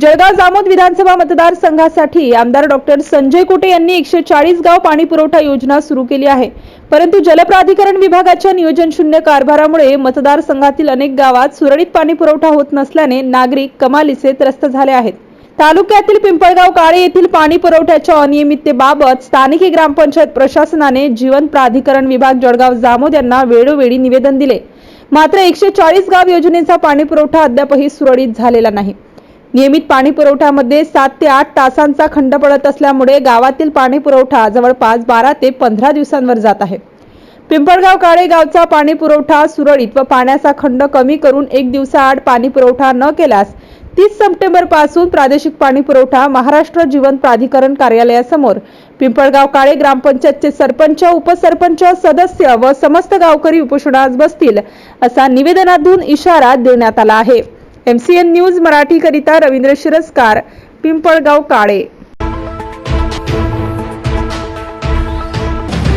जळगाव जामोद विधानसभा मतदारसंघासाठी आमदार डॉक्टर संजय कुटे यांनी एकशे चाळीस गाव पाणी पुरवठा योजना सुरू केली आहे. परंतु जलप्राधिकरण विभागाच्या नियोजन शून्य कारभारामुळे मतदारसंघातील अनेक गावात सुरळीत पाणी पुरवठा होत नसल्याने नागरिक कमालीचे त्रस्त झाले आहेत. तालुक्यातील पिंपळगाव काळे येथील पाणी पुरवठ्याच्या अनियमिततेबाबत स्थानिक ग्रामपंचायत प्रशासनाने जीवन प्राधिकरण विभाग जळगाव जामोद यांना वेळोवेळी निवेदन दिले. मात्र एकशे चाळीस गाव योजनेचा पाणी पुरवठा अद्यापही सुरळीत झालेला नाही. नियमित पाणी पुरवठ्यामध्ये सात ते आठ तासांचा खंड पडत असल्यामुळे गावातील पाणी पुरवठा जवळपास बारा ते पंधरा दिवसांवर जात आहे. पिंपळगाव काळे गावचा पाणी पुरवठा सुरळीत व पाण्याचा खंड कमी करून एक दिवसाआड पाणी पुरवठा न केल्यास तीस सप्टेंबरपासून प्रादेशिक पाणी पुरवठा महाराष्ट्र जीवन प्राधिकरण कार्यालयासमोर पिंपळगाव काळे ग्रामपंचायतचे सरपंच उपसरपंच सदस्य व समस्त गावकरी उपोषणास बसतील असा निवेदनातून इशारा देण्यात आला आहे. एमसीएन न्यूज मराठी करिता रवींद्र शिरस्कार पिंपळगाव काळे.